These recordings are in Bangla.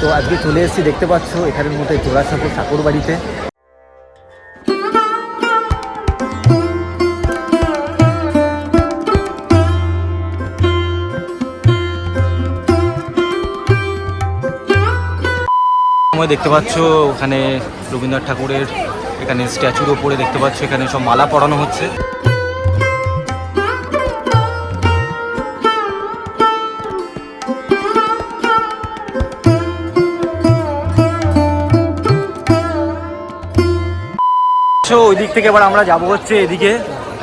তো আজকে চলে এসেছি, দেখতে পাচ্ছ, এখানের মধ্যে জোড়াসাঁকো ঠাকুর বাড়িতে। দেখতে পাচ্ছ, ওখানে রবীন্দ্রনাথ ঠাকুরের এখানে স্ট্যাচুর ওপরে দেখতে পাচ্ছ, এখানে সব মালা পরানো হচ্ছে। ওই দিক থেকে এবার আমরা যাব হচ্ছে এদিকে,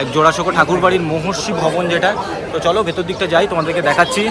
এক জোড়াশোকো ঠাকুর বাড়ির মহর্ষি ভবন যেটা। তো চলো ভেতর দিকটা যাই, তোমাদেরকে দেখাচ্ছি।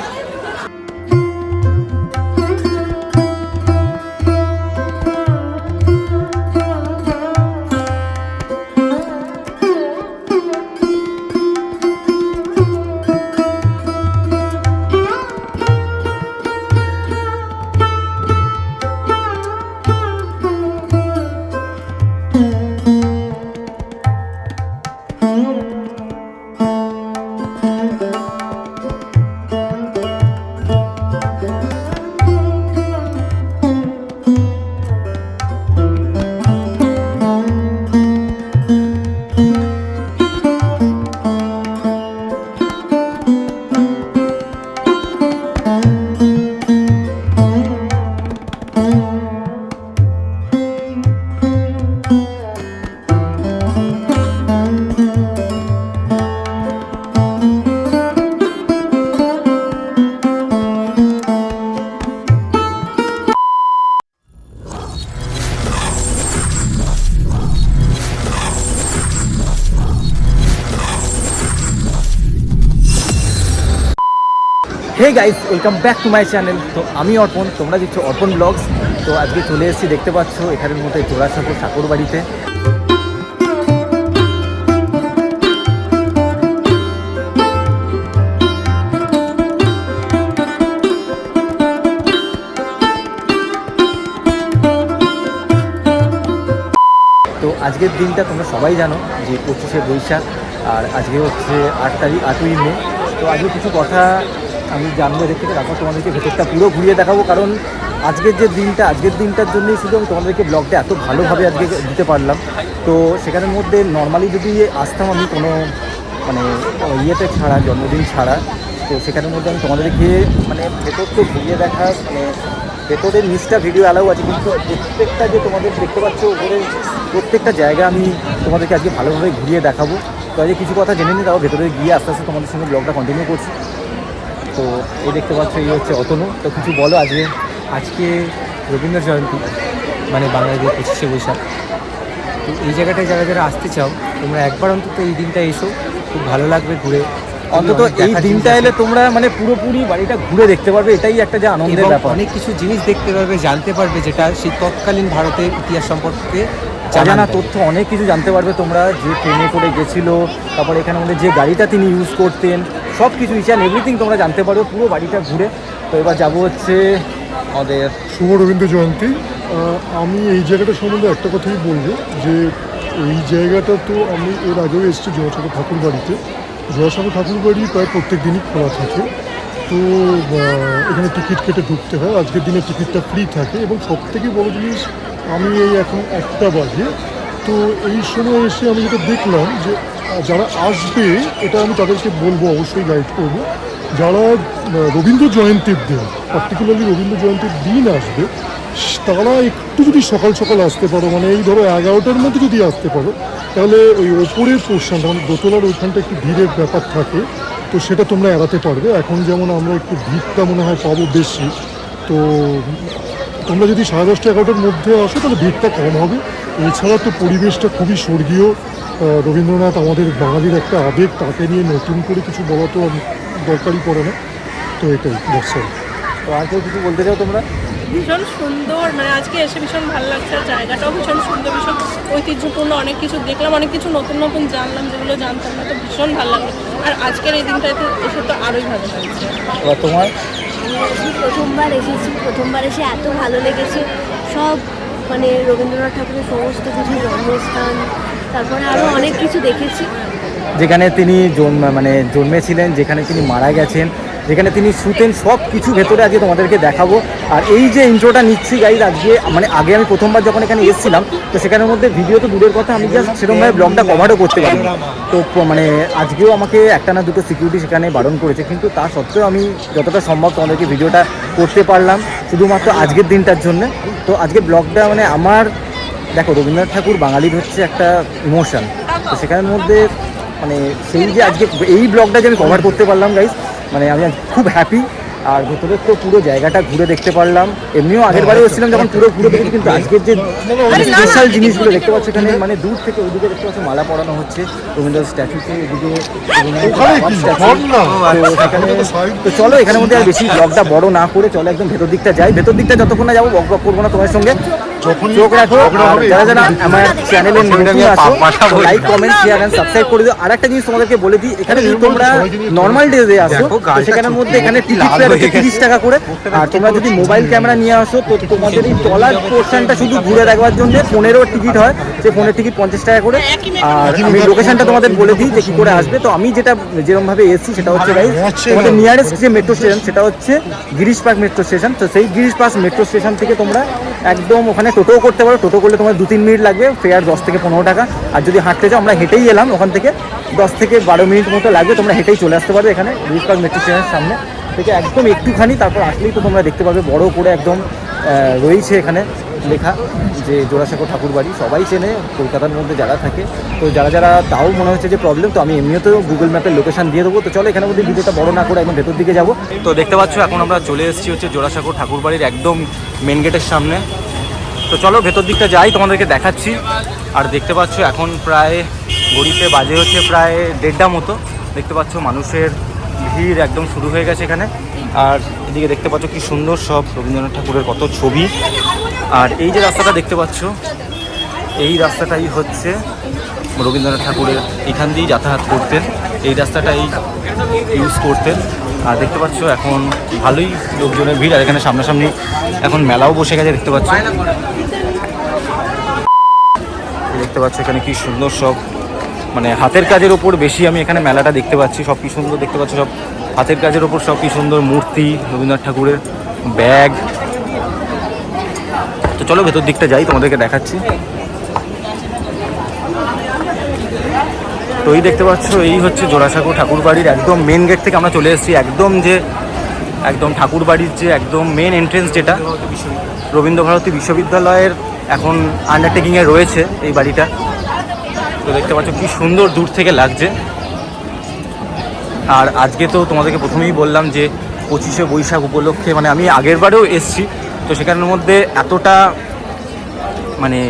Hey guys welcome back to my channel তো আমি অর্পণ, তোমরা দেখছ অর্পণ ব্লগস তো আজকে চলে এসেছি, দেখতে পাচ্ছ, এখানের মধ্যে জোড়াসাঁকো ঠাকুর বাড়িতে তো আজকের দিনটা তোমরা সবাই জানো যে পঁচিশে বৈশাখ, আর আজকে হচ্ছে আট তারিখ, আটই মে। তো আজকে কিছু কথা আমি জানব থেকে তারপর তোমাদেরকে ভেতরটা পুরো ঘুরিয়ে দেখাবো, কারণ আজকের যে দিনটা, আজকের দিনটার জন্যই শুধু আমি তোমাদেরকে ব্লগটা এত ভালোভাবে আজকে দিতে পারলাম। তো সেখানের মধ্যে নর্মালি যদি আসতাম আমি কোনো মানে ইয়েতে ছাড়া, জন্মদিন ছাড়া, তো সেখানের মধ্যে আমি তোমাদেরকে মানে ভেতর তো ঘুরিয়ে দেখা মানে ভেতরের নিচটা ভিডিও অ্যালাউ আছে, কিন্তু প্রত্যেকটা যে তোমাদের দেখতে পাচ্ছ, উপরে প্রত্যেকটা জায়গা আমি তোমাদেরকে আজকে ভালোভাবে ঘুরিয়ে দেখাবো। তো আজকে কিছু কথা জেনে নিই তাও ভেতরে গিয়ে আস্তে আস্তে তোমাদের সঙ্গে ব্লগটা কন্টিনিউ করছি। তো এই দেখতে পাচ্ছ এই হচ্ছে অতনু। তো কিছু বলো আজকে আজকে রবীন্দ্র জয়ন্তী মানে বাঙালিদের পঁচিশে বৈশাখ। তো এই জায়গাটায় যারা যারা আসতে চাও তোমরা একবার অন্তত এই দিনটা এসো। খুব ভালো লাগবে ঘুরে। অন্তত এই দিনটা এলে তোমরা মানে পুরোপুরি বাড়িটা ঘুরে দেখতে পারবে এটাই একটা যে। আনন্দের ব্যাপার। অনেক কিছু জিনিস দেখতে পারবে জানতে পারবে যেটা সেই তৎকালীন ভারতের ইতিহাস সম্পর্কে জানা তথ্য অনেক কিছু জানতে পারবে তোমরা যে ট্রেনে করে গেছিল তারপর এখানে মধ্যে যে গাড়িটা তিনি ইউজ করতেন সব কিছু ইচ অ্যান্ড এভরিথিং তোমরা জানতে পারবে পুরো বাড়িটা ঘুরে। তো এবার যাব হচ্ছে আমাদের শুভ রবীন্দ্র জয়ন্তী। আমি এই জায়গাটা সম্বন্ধে একটা কথাই বলব, যে এই জায়গাটা তো আমি এর আগেও এসেছি জয়সাগর ঠাকুর বাড়িতে। জয়সাগর ঠাকুর বাড়ি প্রায় প্রত্যেক দিনই খোলা থাকে। তো এখানে টিকিট কেটে ঢুকতে হয়। আজকের দিনে টিকিটটা ফ্রি থাকে এবং সব থেকে বড়ো জিনিস, আমি এই এখন একটা বাজে। তো এই সময় এসে আমি যেটা দেখলাম যে যারা আসবে, এটা আমি তাদেরকে বলব, অবশ্যই গাইড করব। যারা রবীন্দ্র জয়ন্তীর দিন পার্টিকুলারলি রবীন্দ্র জয়ন্তীর দিন আসবে, তারা একটু যদি সকাল সকাল আসতে পারো মানে এই ধরো এগারোটার মধ্যে যদি আসতে পারো, তাহলে ওই ওপরের পোর্শনটা মানে দোতলার ওইখানটা একটু ভিড়ের ব্যাপার থাকে, তো সেটা তোমরা এড়াতে পারবে। এখন যেমন আমরা একটু ভিড়টা মনে হয় পাবো বেশি, তো তোমরা যদি সাড়ে দশটা, এগারোটার মধ্যে আসো, তাহলে ভিড়টা কম হবে। এছাড়া তো পরিবেশটা খুবই স্বর্গীয়। রবীন্দ্রনাথ আমাদের বাঙালির একটা আবেগ তাকে নিয়ে নতুন করে কিছু বলা তো দরকারই পড়ে না। তো এটাই দর্শক তো আর কেউ কিছু বলতে চাও তোমরা? ভীষণ সুন্দর মানে আজকে এসে ভীষণ ভালো লাগছে আর জায়গাটাও ভীষণ সুন্দর ভীষণ ঐতিহ্যপূর্ণ অনেক কিছু দেখলাম অনেক কিছু নতুন নতুন জানলাম যেগুলো জানতাম না তো ভীষণ ভালো লাগল। আর আজকের এই দিনটাতে এসে তো আরোই ভালো লাগছে। তোমার? আমি প্রথমবার এসেছি প্রথমবার এসে এত ভালো লেগেছে সব মানে রবীন্দ্রনাথ ঠাকুরের সমস্ত কিছু, জন্মস্থান, তারপরে আরও অনেক কিছু দেখেছি। যেখানে তিনি জন্ম মানে জন্মেছিলেন, যেখানে তিনি মারা গেছেন। যেখানে তিনি শুতেন সব কিছু ভেতরে আজকে তোমাদেরকে দেখাবো। আর এই যে ইন্ট্রোটা নিচ্ছি গাইজ আজকে মানে আগে আমি প্রথমবার যখন এখানে এসেছিলাম, তো সেখানের মধ্যে ভিডিও তো দূরের কথা, আমি জাস্ট সেরকমভাবে ব্লগটা কভারও করতে পারি তো মানে আজকেও আমাকে একটা না দুটো সিকিউরিটি সেখানে বারণ করেছে, কিন্তু তা সত্ত্বেও আমি যতটা সম্ভব তোমাদেরকে ভিডিওটা করতে পারলাম, শুধুমাত্র আজকের দিনটার জন্য। তো আজকে ব্লগটা মানে আমার, দেখো, রবীন্দ্রনাথ ঠাকুর বাঙালির হচ্ছে একটা ইমোশন তো সেখানের মধ্যে মানে সেই যে আজকে, এই ব্লগটা যে আমি কভার করতে পারলাম গাইজ মানে আমি খুব হ্যাপি আর ভেতরে তো পুরো জায়গাটা ঘুরে দেখতে পারলাম এমনিও আগের বারে এসেছিলাম যখন পুরো ঘুরে দেখেছি কিন্তু আজকের যে স্পেশাল জিনিসগুলো দেখতে পাচ্ছি এখানে মানে দূর থেকে ওদিকে দেখতে পাচ্ছি মালা পরানো হচ্ছে রবীন্দ্র স্ট্যাচুতে এদিকে রবীন্দ্রনাথের ওখানে বাবার কি? ঘর না? statue। তো চলো এখানের মধ্যে আর বেশি ব্লগটা বড় না করে চলো একদম ভেতর দিকটা যাই ভেতর দিকটা যতক্ষণ না যাব বক বক করব না তোমার সঙ্গে চোখ রাখো যারা যারা আমার চ্যানেলে আসো like comment share and subscribe করে দিও আর একটা জিনিস তোমাদেরকে বলে দিই এখানে তোমরা নর্মাল ডেজে আসো তো সেখানের মধ্যে এখানে টিকিট তিরিশ টাকা করে। আর তোমরা যদি মোবাইল ক্যামেরা নিয়ে আসো, তো তোমাদের এই তলার পোর্শনটা শুধু ঘুরে দেখবার জন্য পনেরো টিকিট হয়। সেই ফোনের টিকিট পঞ্চাশ টাকা করে। আর আমি লোকেশনটা তোমাদের বলে দিই যে কি করে আসবে। তো আমি যেটা যেরকম ভাবে এসেছি, সেটা হচ্ছে গাইজ তোমাদের নিয়ারেস্ট যে মেট্রো স্টেশন সেটা হচ্ছে গিরিশ পার্ক মেট্রো স্টেশন তো সেই গিরিশ পার্ক মেট্রো স্টেশন থেকে তোমরা একদম ওখানে টোটোও করতে পারো। টোটো করলে তোমার দু তিন মিনিট লাগবে ফেয়ার দশ থেকে পনেরো টাকা। আর যদি হাঁটতে যাও আমরা হেঁটেই এলাম। ওখান থেকে দশ থেকে বারো মিনিট মতো লাগবে। তোমরা হেঁটেই চলে আসতে পারবে এখানে গিরিশ পার্ক মেট্রো স্টেশনের সামনে। থেকে একদম একটুখানি, তারপর আসলেই তো তোমরা দেখতে পাবে বড় করে একদম রয়েছে এখানে লেখা যে জোড়াসাঁকো ঠাকুর বাড়ি। সবাই চেনে, কলকাতার মধ্যে যারা থাকে। তো যারা যারা তাও মনে হচ্ছে যে প্রবলেম তো আমি এমনিতেও গুগল ম্যাপের লোকেশন দিয়ে দেবো। তো চলো এখানে মধ্যে ভিডিওটা বড় না করে একদম ভেতর দিকে যাব। তো দেখতে পাচ্ছ, এখন আমরা চলে এসেছি হচ্ছে জোড়াসাঁকো ঠাকুরবাড়ির একদম মেন গেটের সামনে। তো চলো ভেতর দিকটা যাই, তোমাদেরকে দেখাচ্ছি। আর দেখতে পাচ্ছ, এখন প্রায় ঘড়িতে বাজে হচ্ছে প্রায় দেড়টা মতো। দেখতে পাচ্ছ, মানুষের ভিড় একদম শুরু হয়ে গেছে এখানে। আর এদিকে দেখতে পাচ্ছ কি সুন্দর সব রবীন্দ্রনাথ ঠাকুরের কত ছবি। আর এই যে রাস্তাটা দেখতে পাচ্ছ, এই রাস্তাটাই হচ্ছে রবীন্দ্রনাথ ঠাকুরের এখান দিয়েই যাতায়াত করতেন। এই রাস্তাটাই ইউজ করতেন। আর দেখতে পাচ্ছ, এখন ভালোই লোকজনের ভিড়। আর এখানে সামনাসামনি এখন মেলাও বসে গেছে, দেখতে পাচ্ছ। দেখতে পাচ্ছ এখানে কি সুন্দর সব মানে হাতের কাজের ওপর বেশি আমি এখানে মেলাটা দেখতে পাচ্ছি। সব কি সুন্দর দেখতে পাচ্ছি, সব হাতের কাজের ওপর সব কি সুন্দর মূর্তি, রবীন্দ্রনাথ ঠাকুরের ব্যাগ। তো চলো ভেতর দিকটা যাই, তোমাদেরকে দেখাচ্ছি। তো এই দেখতে পাচ্ছ, এই হচ্ছে জোড়াসাঁকো ঠাকুর বাড়ির একদম মেন গেট থেকে আমরা চলে এসেছি। একদম যে, একদম ঠাকুর বাড়ির যে একদম মেন এন্ট্রেন্স যেটা, রবীন্দ্রভারতী বিশ্ববিদ্যালয়ের এখন আন্ডারটেকিংয়ে রয়েছে এই বাড়িটা। তো দেখতে পাচ্ছ কি সুন্দর দূর থেকে লাগছে। আর আজকে তো তোমাদেরকে প্রথমেই বললাম যে পঁচিশে বৈশাখ উপলক্ষে মানে আমি আগের বারেও এসেছি, তো সেখানের মধ্যে এতটা মানে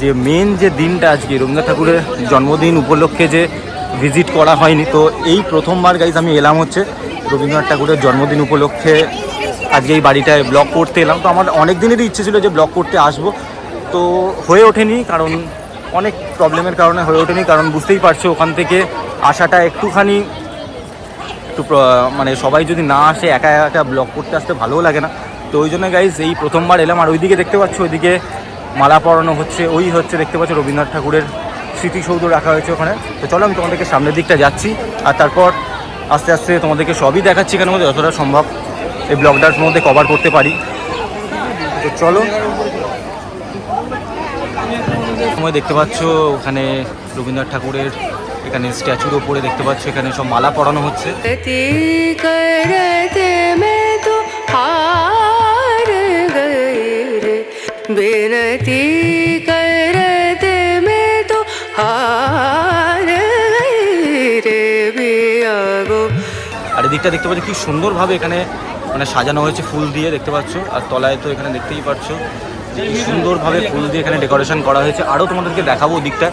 যে মেন যে দিনটা আজকে, রবীন্দ্রনাথ ঠাকুরের জন্মদিন উপলক্ষে যে ভিজিট করা হয়নি, তো এই প্রথমবার গাইজ আমি এলাম হচ্ছে রবীন্দ্রনাথ ঠাকুরের জন্মদিন উপলক্ষে আজকে এই বাড়িটায় ব্লগ করতে এলাম। তো আমার অনেক দিনেরই ইচ্ছে ছিল যে ব্লগ করতে আসব, তো হয়ে ওঠেনি কারণ অনেক প্রবলেমের কারণে হয়ে ওঠেনি, কারণ বুঝতেই পারছ ওখান থেকে আসাটা একটুখানি একটু মানে সবাই যদি না আসে, একা একা ব্লগ করতে আসতে ভালোও লাগে না। তো ওই জন্য গাইজ এই প্রথমবার এলাম, আর ওইদিকে দেখতে পাচ্ছ, ওইদিকে মালা পরানো হচ্ছে, ওই হচ্ছে দেখতে পাচ্ছ রবীন্দ্রনাথ ঠাকুরের স্মৃতিসৌধ রাখা হয়েছে ওখানে। তো চলো, আমি তোমাদেরকে সামনের দিকটা যাচ্ছি, আর তারপর আস্তে আস্তে তোমাদেরকে সবই দেখাচ্ছি এখানের মধ্যে যতটা সম্ভব এই ব্লগটার মধ্যে কভার করতে পারি। তো চলো। সময় দেখতে পাচ্ছ ওখানে রবীন্দ্রনাথ ঠাকুরের এখানে স্ট্যাচুর ওপরে দেখতে পাচ্ছ এখানে সব মালা পরানো হচ্ছে। তো রে। আর এদিকটা দেখতে পাচ্ছ কি সুন্দরভাবে এখানে মানে সাজানো হয়েছে ফুল দিয়ে দেখতে পাচ্ছ আর তলায় তো এখানে দেখতেই পাচ্ছ। সুন্দরভাবে ফুল দিয়ে এখানে ডেকোরেশন করা হয়েছে। আরও তোমাদেরকে দেখাবো ওদিকটা।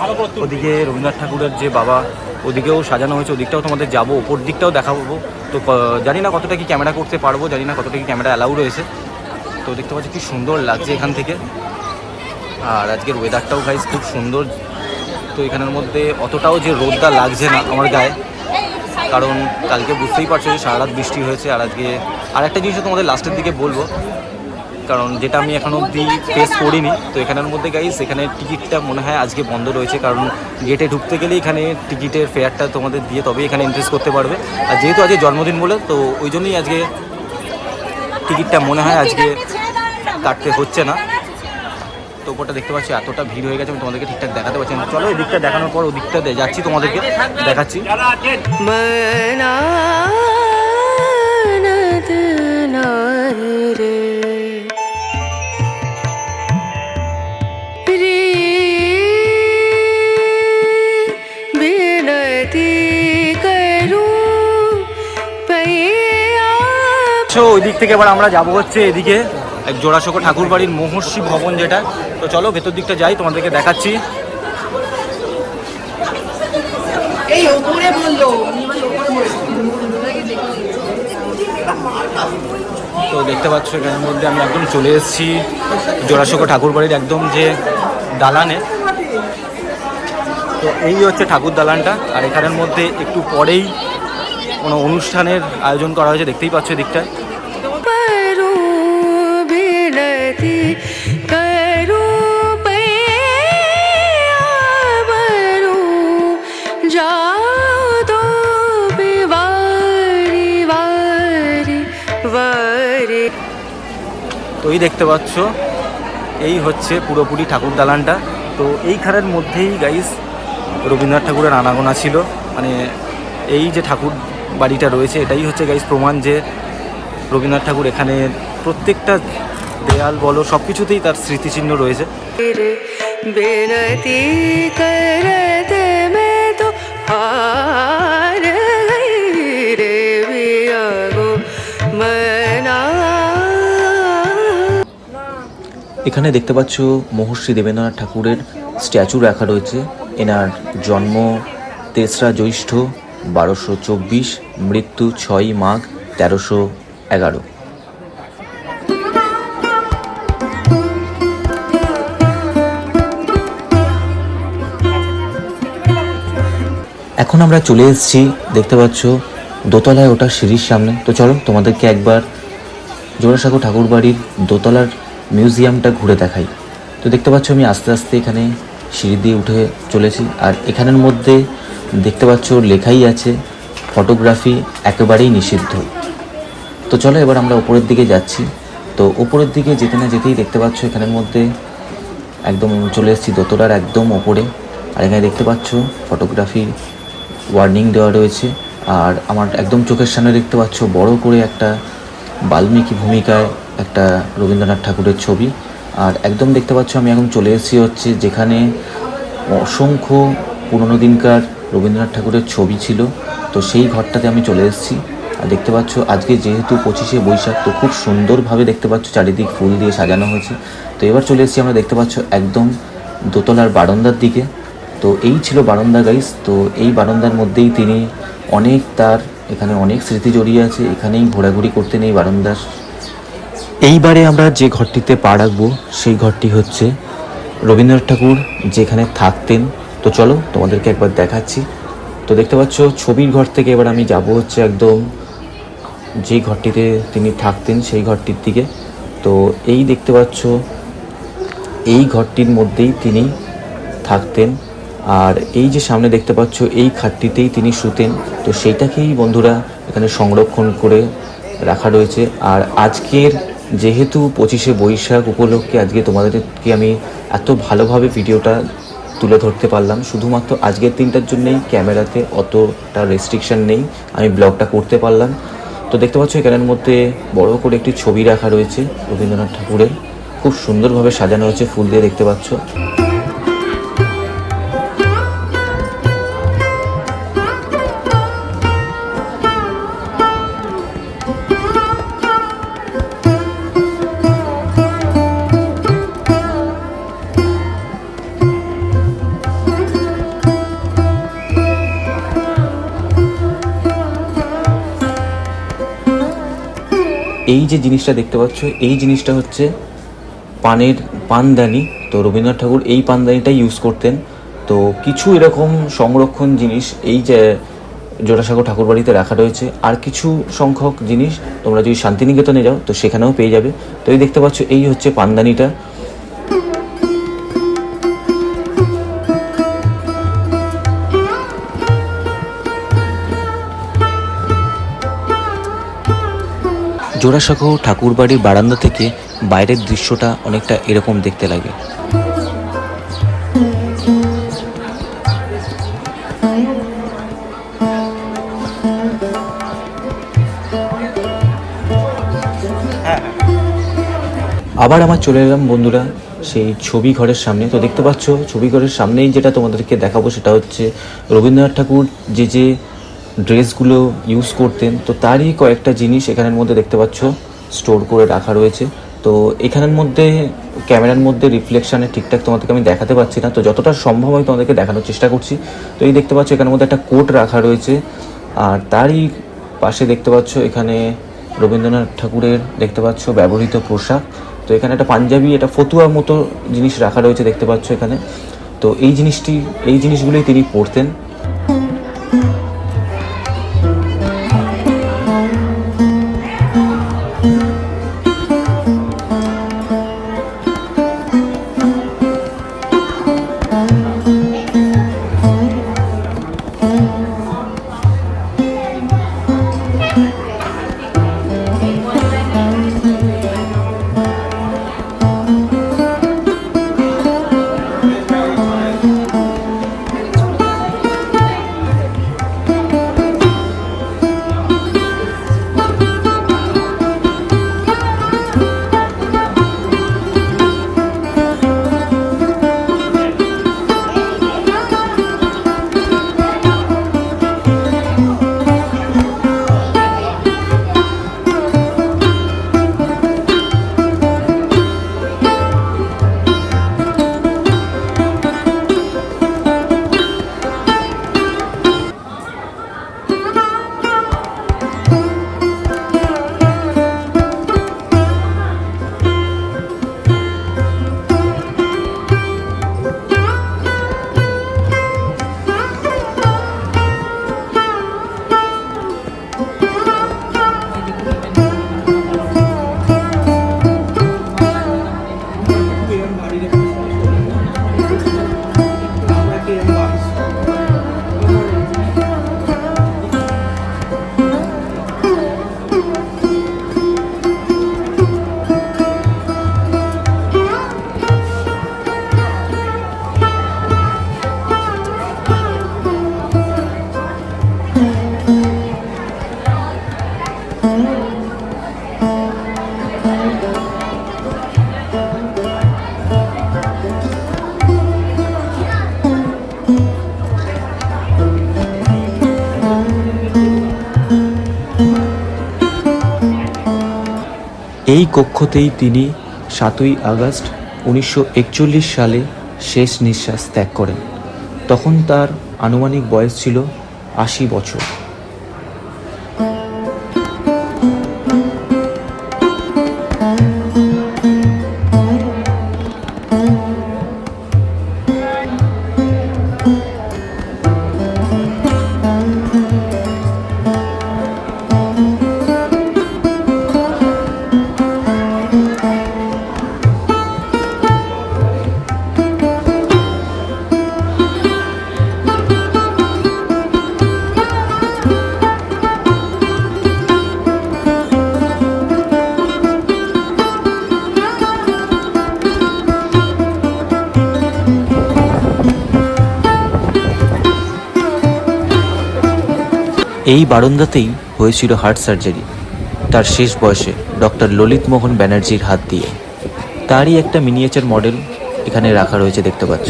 ওদিকে রবীন্দ্রনাথ ঠাকুরের যে বাবা, ওদিকেও সাজানো হয়েছে। ওদিকটাও তোমাদের যাব, ওপর দিকটাও দেখাবো। তো জানি না কতটা কি ক্যামেরা করতে পারব, জানি না কতটা কি ক্যামেরা অ্যালাউ রয়েছে। তো দেখতে পাচ্ছি কি সুন্দর লাগছে এখান থেকে। আর আজকের ওয়েদারটাও গাইজ খুব সুন্দর। তো এখানের মধ্যে অতটাও যে রোদটা লাগছে না আমার গায়ে, কারণ কালকে বুঝতেই পারছ যে সারা রাত বৃষ্টি হয়েছে। আর আজকে আর একটা জিনিসও তোমাদের লাস্টের দিকে বলব কারণ যেটা আমি এখনও অবধি ফেস করিনি, তো এখানের মধ্যে গাইস এখানে টিকিটটা মনে হয় আজকে বন্ধ রয়েছে, কারণ গেটে ঢুকতে গেলে এখানে টিকিটের ফেয়ারটা তোমাদের দিয়ে তবেই এখানে এন্ট্রেস করতে পারবে। আর যেহেতু আজকে জন্মদিন বলে, তো ওই জন্যই আজকে টিকিটটা মনে হয় আজকে কাটতে হচ্ছে না। তো ওপরটা দেখতে পাচ্ছি, এতটা ভিড় হয়ে গেছে, আমি তোমাদেরকে ঠিকঠাক দেখাতে পারছি না। চলো ওদিকটা দেখানোর পর ওদিকটা যাচ্ছি তোমাদেরকে দেখাচ্ছি। রে। তো ওই দিক থেকে এবার আমরা যাব হচ্ছে এদিকে এক জোড়াশোক ঠাকুর বাড়ির মহর্ষি ভবন যেটা। তো চলো ভেতর দিকটা যাই তোমাদেরকে দেখাচ্ছি। তো দেখতে পাচ্ছ এখানের মধ্যে আমি একদম চলে এসেছি। জোড়াশোক ঠাকুর বাড়ির একদম যে দালানে। তো এই হচ্ছে ঠাকুর দালানটা আর এখানের মধ্যে একটু পরেই কোনো অনুষ্ঠানের আয়োজন করা হয়েছে দেখতেই পাচ্ছ এদিকটায়। তুই দেখতে পাচ্ছ এই হচ্ছে পুরোপুরি ঠাকুর দালানটা। তো এইখানের মধ্যেই গাইস রবীন্দ্রনাথ ঠাকুরের আনাগোনা ছিল। মানে এই যে ঠাকুর বাড়িটা রয়েছে। এটাই হচ্ছে গাইজ প্রমাণ যে রবীন্দ্রনাথ ঠাকুর এখানে প্রত্যেকটা দেয়াল বলো সব কিছুতেই তার স্মৃতিচিহ্ন রয়েছে। এখানে দেখতে পাচ্ছ মহর্ষি দেবেন্দ্রনাথ ঠাকুরের স্ট্যাচু রাখা রয়েছে। এনার জন্ম তেসরা জ্যৈষ্ঠ বারোশো চব্বিশ, মৃত্যু ছয় মাঘ, তেরোশো এগারো। এখন আমরা চলে এসেছি, দেখতে পাচ্ছ, দোতলায় ওটা সিঁড়ির সামনে। তো চলো, তোমাদেরকে একবার জোড়াসাঁকো ঠাকুর বাড়ির দোতলার মিউজিয়ামটা ঘুরে দেখাই। তো দেখতে পাচ্ছ, আমি আস্তে আস্তে এখানে সিঁড়ি দিয়ে উঠে চলেছি। আর এখানের মধ্যে দেখতে পাচ্ছ, লেখাই আছে, ফটোগ্রাফি একেবারেই নিষিদ্ধ। তো চলো এবার আমরা উপরের দিকে যাচ্ছি। তো উপরের দিকে যেতে না যেতেই দেখতে পাচ্ছ, এখানের মধ্যে একদম চলে এসেছি দোতলার একদম ওপরে। আর এখানে দেখতে পাচ্ছ ফটোগ্রাফি ওয়ার্নিং দেওয়া রয়েছে। আর আমার একদম চোখের সামনে দেখতে পাচ্ছ, বড় করে একটা বাল্মীকি ভূমিকায় একটা রবীন্দ্রনাথ ঠাকুরের ছবি। আর একদম দেখতে পাচ্ছ, আমি এখন চলে এসেছি হচ্ছে যেখানে অসংখ্য পুরনো দিনকার রবীন্দ্রনাথ ঠাকুরের ছবি ছিল, তো সেই ঘরটাতে আমি চলে এসেছি। আর দেখতে পাচ্ছ, আজকে যেহেতু পঁচিশে বৈশাখ, তো খুব সুন্দরভাবে দেখতে পাচ্ছ চারিদিক ফুল দিয়ে সাজানো হয়েছে। তো এবার চলে এসেছি আমরা দেখতে পাচ্ছ একদম দোতলার বারান্দার দিকে। তো এই ছিল বারান্দা গাইস, তো এই বারান্দার মধ্যেই তিনি অনেক তার, এখানে অনেক স্মৃতি জড়িয়ে আছে, এখানেই ঘোরাঘুরি করতেন এই বারান্দার। এইবারে আমরা যে ঘরটিতে পা রাখব, সেই ঘরটি হচ্ছে রবীন্দ্রনাথ ঠাকুর যেখানে থাকতেন। তো চলো, তোমাদেরকে একবার দেখাচ্ছি। তো দেখতে পাচ্ছ, ছবির ঘর থেকে এবার আমি যাব হচ্ছে একদম যে ঘরটিতে তিনি থাকতেন সেই ঘরটির দিকে। তো এই দেখতে পাচ্ছ, এই ঘরটির মধ্যেই তিনি থাকতেন। আর এই যে সামনে দেখতে পাচ্ছ, এই খাটটিতেই তিনি শুতেন। তো সেইটাকেই বন্ধুরা এখানে সংরক্ষণ করে রাখা রয়েছে। আর আজকের যেহেতু পঁচিশে বৈশাখ উপলক্ষে আজকে তোমাদেরকে আমি এত ভালোভাবে ভিডিওটা তুলে ধরতে পারলাম। শুধুমাত্র আজকের দিনটার জন্যেই ক্যামেরাতে অতটা রেস্ট্রিকশান নেই। আমি ব্লগটা করতে পারলাম। তো দেখতে পাচ্ছ, এখানের মধ্যে বড় করে একটি ছবি রাখা রয়েছে রবীন্দ্রনাথ ঠাকুরের। খুব সুন্দরভাবে সাজানো হয়েছে ফুল দিয়ে দেখতে পাচ্ছ। এই যে জিনিসটা দেখতে পাচ্ছ, এই জিনিসটা হচ্ছে পানের পানদানি। তো রবীন্দ্রনাথ ঠাকুর এই পানদানিটাই ইউজ করতেন। তো কিছু এরকম সংরক্ষণ জিনিস এই যে জোড়াসাঁকো ঠাকুরবাড়িতে রাখা রয়েছে। আর কিছু সংখ্যক জিনিস তোমরা যদি শান্তিনিকেতনে যাও, তো সেখানেও পেয়ে যাবে। তো এই দেখতে পাচ্ছ, এই হচ্ছে পান্দানিটা। জোড়াসাঁকো ঠাকুরবাড়ির বারান্দা থেকে বাইরের দৃশ্যটা অনেকটা এরকম দেখতে লাগে। আবার আমার চলে এলাম বন্ধুরা, সেই ছবি ঘরের সামনে। তো দেখতে পাচ্ছ, ছবি ঘরের সামনেই যেটা তোমাদেরকে দেখাবো সেটা হচ্ছে রবীন্দ্রনাথ ঠাকুর যে যে ড্রেসগুলো ইউজ করতেন। তো তারই কয়েকটা জিনিস এখানের মধ্যে দেখতে পাচ্ছ স্টোর করে রাখা রয়েছে। তো এখানের মধ্যে, ক্যামেরার মধ্যে রিফ্লেকশানে ঠিকঠাক তোমাদেরকে আমি দেখাতে পারছি না। তো যতটা সম্ভব আমি তোমাদেরকে দেখানোর চেষ্টা করছি। তো এই দেখতে পাচ্ছ, এখানের মধ্যে একটা কোট রাখা রয়েছে। আর তারই পাশে দেখতে পাচ্ছ, এখানে রবীন্দ্রনাথ ঠাকুরের দেখতে পাচ্ছ ব্যবহৃত পোশাক। তো এখানে একটা পাঞ্জাবি এটা ফতুয়ার মতো জিনিস রাখা রয়েছে দেখতে পাচ্ছ এখানে। তো এই জিনিসটি, এই জিনিসগুলোই তিনি পরতেন। এই কক্ষতেই তিনি সাতই আগস্ট উনিশশো একচল্লিশ সালে শেষ নিঃশ্বাস ত্যাগ করেন। তখন তার আনুমানিক বয়স ছিল আশি বছর। এই বারান্দাতেই হয়েছিল হার্ট সার্জারি, তার শেষ বয়সে ডক্টর ললিত মোহন ব্যানার্জির হাত দিয়ে। তারই একটা মিনিয়েচার মডেল এখানে রাখা রয়েছে, দেখতে পাচ্ছ।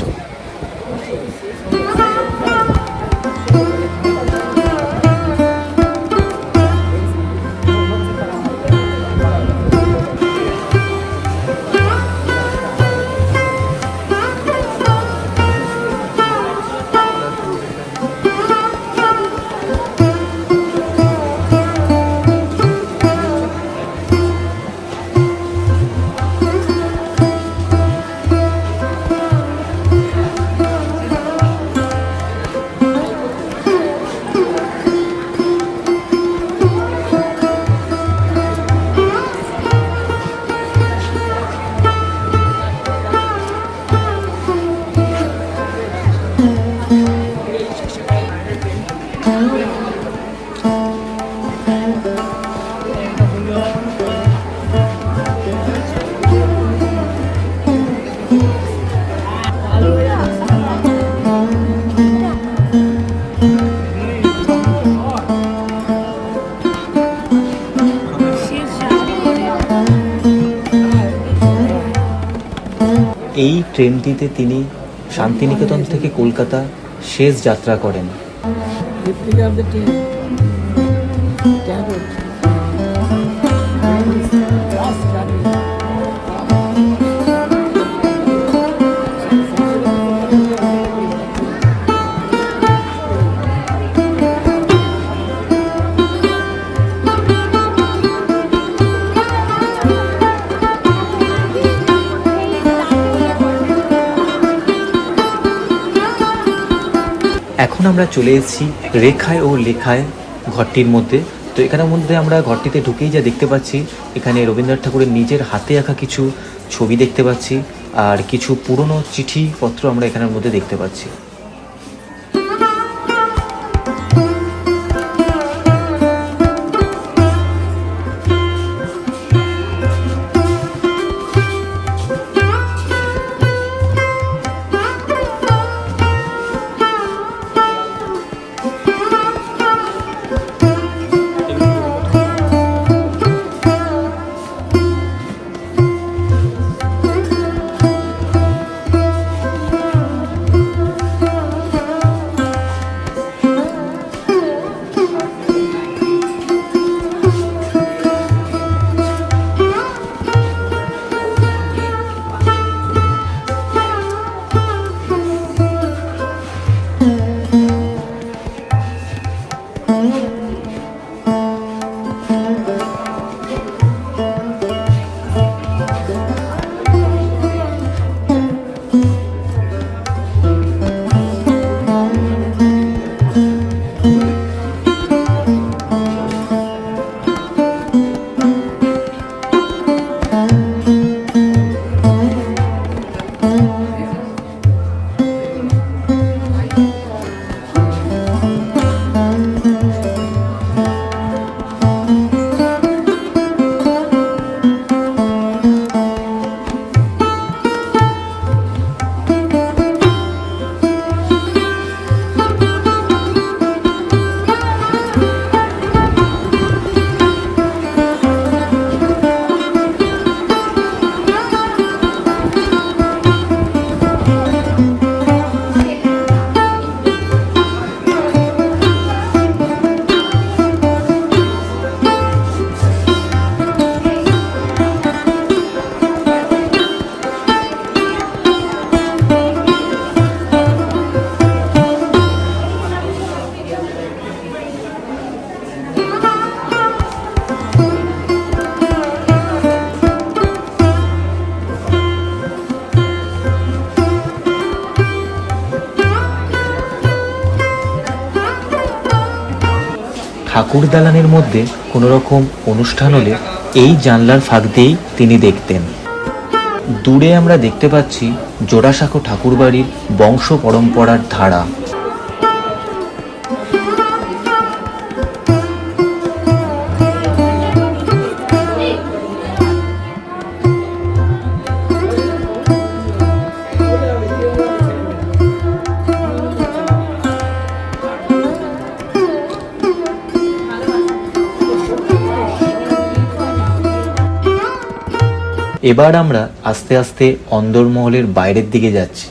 এই তিনি শান্তিনিকেতন থেকে কলকাতা শেষ যাত্রা করেন। এখন আমরা চলে এসেছি রেখায় ও লেখায় ঘরটির মধ্যে। তো এখানের মধ্যে আমরা ঘরটিতে ঢুকেই যা দেখতে পাচ্ছি, এখানে রবীন্দ্রনাথ ঠাকুরের নিজের হাতে আঁকা কিছু ছবি দেখতে পাচ্ছি, আর কিছু পুরনো চিঠিপত্র আমরা এখানের মধ্যে দেখতে পাচ্ছি। ঠাকুর দালানের মধ্যে কোনো রকম অনুষ্ঠান হলে এই জানলার ফাঁক দিয়েই তিনি দেখতেন। দূরে আমরা দেখতে পাচ্ছি জোড়াসাঁকো ঠাকুরবাড়ির বংশ পরম্পরার ধারা। এবার আমরা আস্তে আস্তে অন্দরমহলের বাইরের দিকে যাচ্ছি।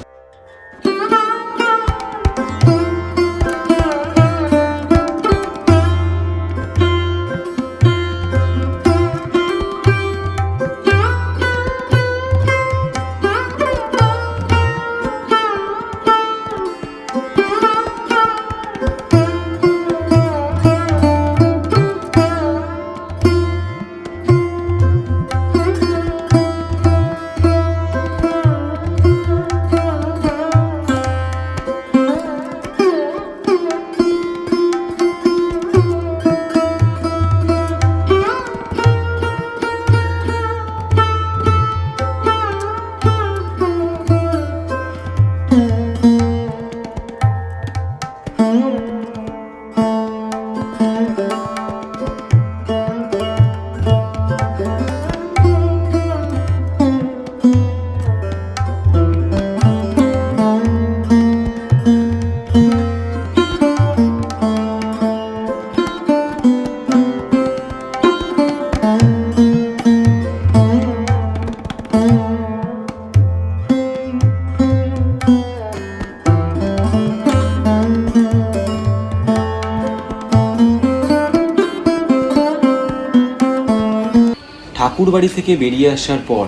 ঠাকুরবাড়ি থেকে বেরিয়ে আসার পর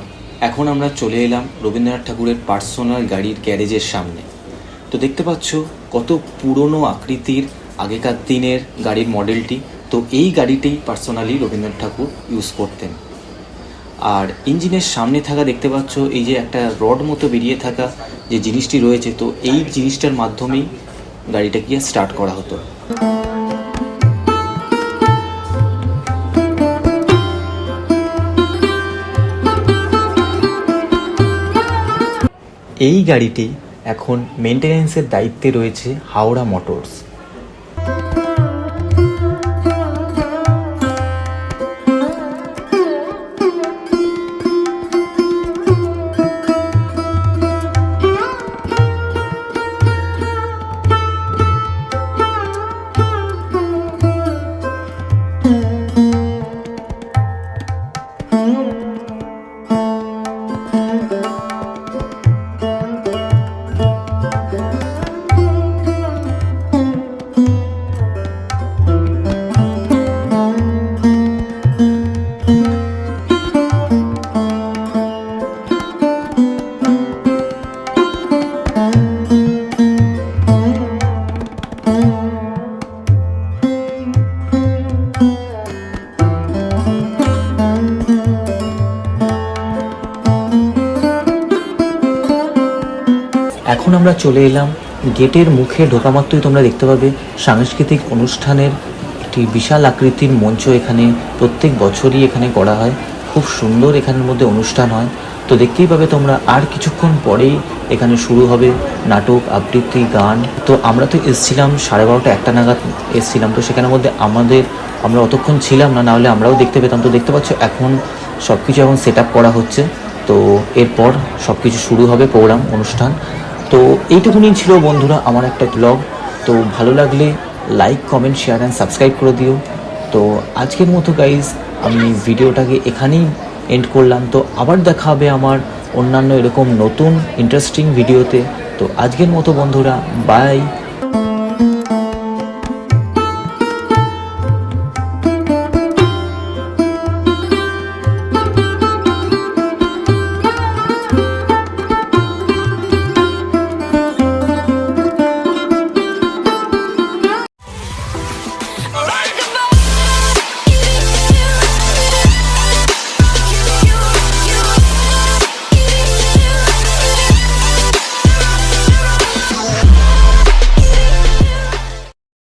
এখন আমরা চলে এলাম রবীন্দ্রনাথ ঠাকুরের পার্সোনাল গাড়ির গ্যারেজের সামনে। তো দেখতে পাচ্ছ কত পুরনো আকৃতির আগেকার দিনের গাড়ির মডেলটি। তো এই গাড়িটি পার্সোনালি রবীন্দ্রনাথ ঠাকুর ইউজ করতেন। আর ইঞ্জিনের সামনে থাকা দেখতে পাচ্ছ এই যে একটা রড মতো বেরিয়ে থাকা যে জিনিসটি রয়েছে, তো এই জিনিসটার মাধ্যমেই গাড়িটা গিয়ে স্টার্ট করা হতো। এই গাড়িটি এখন মেনটেন্যান্সের দায়িত্বে রয়েছে হাওড়া মোটরস। চলে এলাম। গেটের মুখে ঢোকা মাত্রই তোমরা দেখতে পাবে সাংস্কৃতিক অনুষ্ঠানের একটি বিশাল আকৃতির মঞ্চ এখানে প্রত্যেক বছরই এখানে করা হয়। খুব সুন্দর এখানের মধ্যে অনুষ্ঠান হয়। তো দেখতেই পাবে তোমরা, আর কিছুক্ষণ পরেই এখানে শুরু হবে নাটক, আবৃত্তি, গান। তো আমরা তো এসেছিলাম সাড়ে বারোটা একটা নাগাদ এসেছিলাম। তো সেখানের মধ্যে আমাদের, আমরা অতক্ষণ ছিলাম না, নাহলে আমরাও দেখতে পেতাম। তো দেখতে পাচ্ছ এখন সব কিছু এখন সেট করা হচ্ছে। তো এরপর সব কিছু শুরু হবে প্রোগ্রাম অনুষ্ঠান। তো এইটুকুনি ছিল বন্ধুরা আমার একটা ব্লগ তো ভালো লাগলে like comment share and subscribe করে দিও। তো আজকের মতো গাইজ আমি ভিডিওটাকে এখানেই এন্ড করলাম। তো আবার দেখা হবে আমার অন্যান্য এরকম নতুন ইন্টারেস্টিং ভিডিওতে তো। আজকের মতো বন্ধুরা বাই